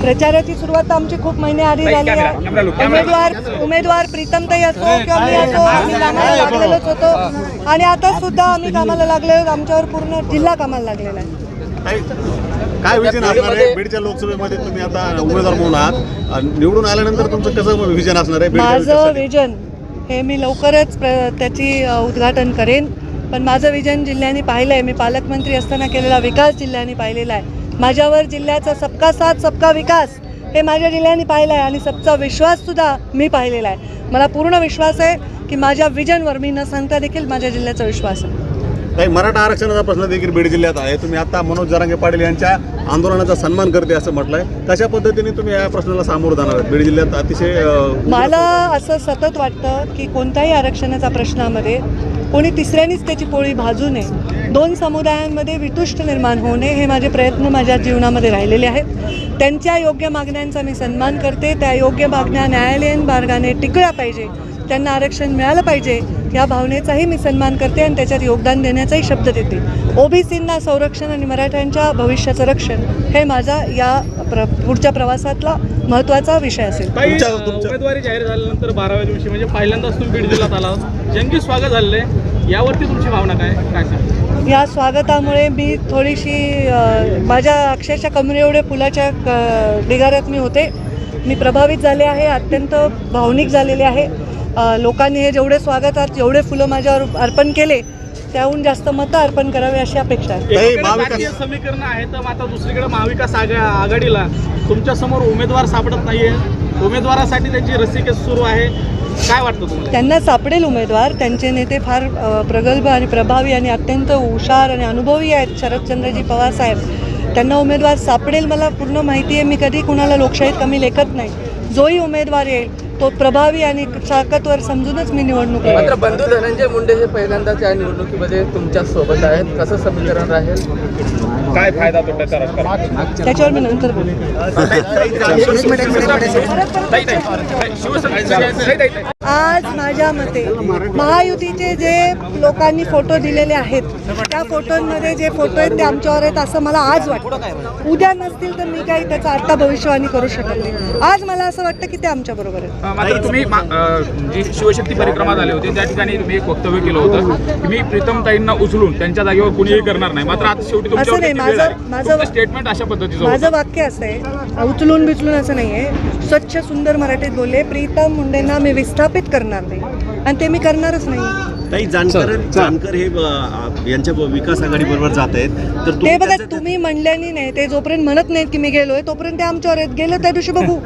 प्रचाराची सुरुवात आमची खूप महिने आधी झाली आहे. उमेदवार उमेदवार प्रीतमताई असो किंवा मी असो आम्ही कामाला लागलेलोच होतो. आणि आता सुद्धा आम्ही कामाला लागले आहोत. आमच्यावर पूर्ण जिल्हा कामाला लागलेला आहे. काय विजन असणार आहे? बीडच्या लोकसभेमध्ये तुम्ही आता उमेदवार म्हणून आहात. निवडून आल्यानंतर तुमचं कसं विजन असणार आहे? बीडच्या माझं? विजन हे मी लवकरच प्र त्याची अ, उद्घाटन करेन. पण माझं विजन जिल्ह्याने पाहिलं आहे मी पालकमंत्री असताना केलेला विकास जिल्ह्याने पाहिलेला आहे. माझ्यावर जिल्ह्याचा सबका साथ सबका विकास हे माझ्या जिल्ह्याने पाहिलं आहे आणि सबचा विश्वाससुद्धा मी पाहिलेला आहे. मला पूर्ण विश्वास आहे की माझ्या विजनवर मी न सांगता देखील माझ्या जिल्ह्याचा विश्वास आहे. काही मराठा आरक्षणाचा प्रश्न देखील बीड जिल्ह्यात आहे. तुम्ही आता मनोज जरांगे पाटील यांच्या आंदोलनाचा सन्मान करते असं म्हटलंय. कशा पद्धतीने तुम्ही या प्रश्नाला सामोरं जाणार बीड जिल्ह्यात अतिशय म्हणजे मला असं सतत वाटतं की कोणत्याही आरक्षणाच्या प्रश्नामध्ये कोणी तिसऱ्यानीच त्याची पोळी भाजू नये. दोन समुदायांमध्ये वितुष्ट निर्माण होऊ नये हे माझे प्रयत्न माझ्या जीवनामध्ये राहिलेले आहेत. त्यांच्या योग्य मागण्यांचा मी सन्मान करते. त्या योग्य मागण्या न्यायालयीन मार्गाने टिकल्या पाहिजे. त्यांना आरक्षण मिळालं पाहिजे या भावनेचाही मी सन्मान करते आणि त्याच्यात योगदान देण्याचाही शब्द देते. ओबीसींना संरक्षण आणि मराठ्यांच्या भविष्याचं रक्षण हे माझा या प्र पुढच्या प्रवासातला महत्त्वाचा विषय असेल. उमेदवारी जाहीर झाल्यानंतर बाराव्या दिवशी म्हणजे पहिल्यांदाच तुम्ही बीड जिल्ह्यात आला जंगी स्वागत झालेलं आहे. यावरती तुमची भावना काय काय सांगा या स्वागतामुळे मी थोडीशी माझ्या अक्षरशः कमरे एवढे फुलाच्या क- ढिगाऱ्यात मी होते. मी प्रभावित झाले आहे अत्यंत भावनिक झालेले आहे. लोकांनी हे जेवढे स्वागतात जेवढे फुलं माझ्यावर अर्पण केले त्याहून जास्त मतं अर्पण करावे अशी अपेक्षा आहे. समीकरण आहे तर आता दुसरीकडे महाविकास आघा- आघाडीला. तुमच्यासमोर उमेदवार सापडत नाहीये. उमेदवारासाठी त्यांची रसिकेस सुरू आहे. काय वाटतं तुम्हाला? त्यांना सापडेल उमेदवार. त्यांचे नेते फार प्रगल्भ आणि प्रभावी आणि अत्यंत हुशार आणि अनुभवी आहेत शरदचंद्रजी पवार साहेब. त्यांना उमेदवार सापडेल मला पूर्ण माहिती आहे. मी कधी कुणाला लोकशाहीत कमी लेखत नाही. जोही उमेदवार येईल. तो प्रभावी आणि ताकदवर समजूनच मी निवडणूक. मात्र बंधू धनंजय मुंडे हे पहिल्यांदाच या निवडणुकीमध्ये तुमच्यासोबत आहेत कसं समीकरण राहील काय फायदा तोट्याचा राजकारण त्याच्यावर मी नंतर बोलेन आज माझ्या मते महायुतीचे जे लोकांनी फोटो दिलेले आहेत त्या फोटोंमध्ये जे फोटो आहेत ते आमच्यावर आहेत असं मला आज वाटतं. उद्या नसतील तर मी काही त्याचा आत्ता भविष्यवाणी करू शकत नाही. आज मला असं वाटतं की ते आमच्या बरोबर आहेत. मात्र तुम्ही जी शिवशक्ती परिक्रमा झाली होती त्या ठिकाणी तुम्ही एक वक्तव्य केलं होतं की मी प्रीतमताईंना उचलून त्यांच्या जागेवर कुणीही करणार नाही. मात्र आता शेवटी असं नाही, माझं- माझं- स्टेटमेंट अशा पद्धतीचं. माझं वाक्य असं आहे उचलून बिचलून असं नाही आहे स्वच्छ सुंदर मराठीत बोलले प्रीतम मुंडेंना मी विस्थापित करणार नाही. आणि ते मी करणारच नाही. काही जानकर जानकर हे अ, यांच्या विकास आघाडी बरोबर जात आहेत. तर ते तुम्ही बघा त्याचं- तुम्ही म्हणल्यानी नाही. ते जोपर्यंत म्हणत नाहीत की मी गेलोय तोपर्यंत ते आमच्यावर आहेत. गेलं त्या दिवशी बघू.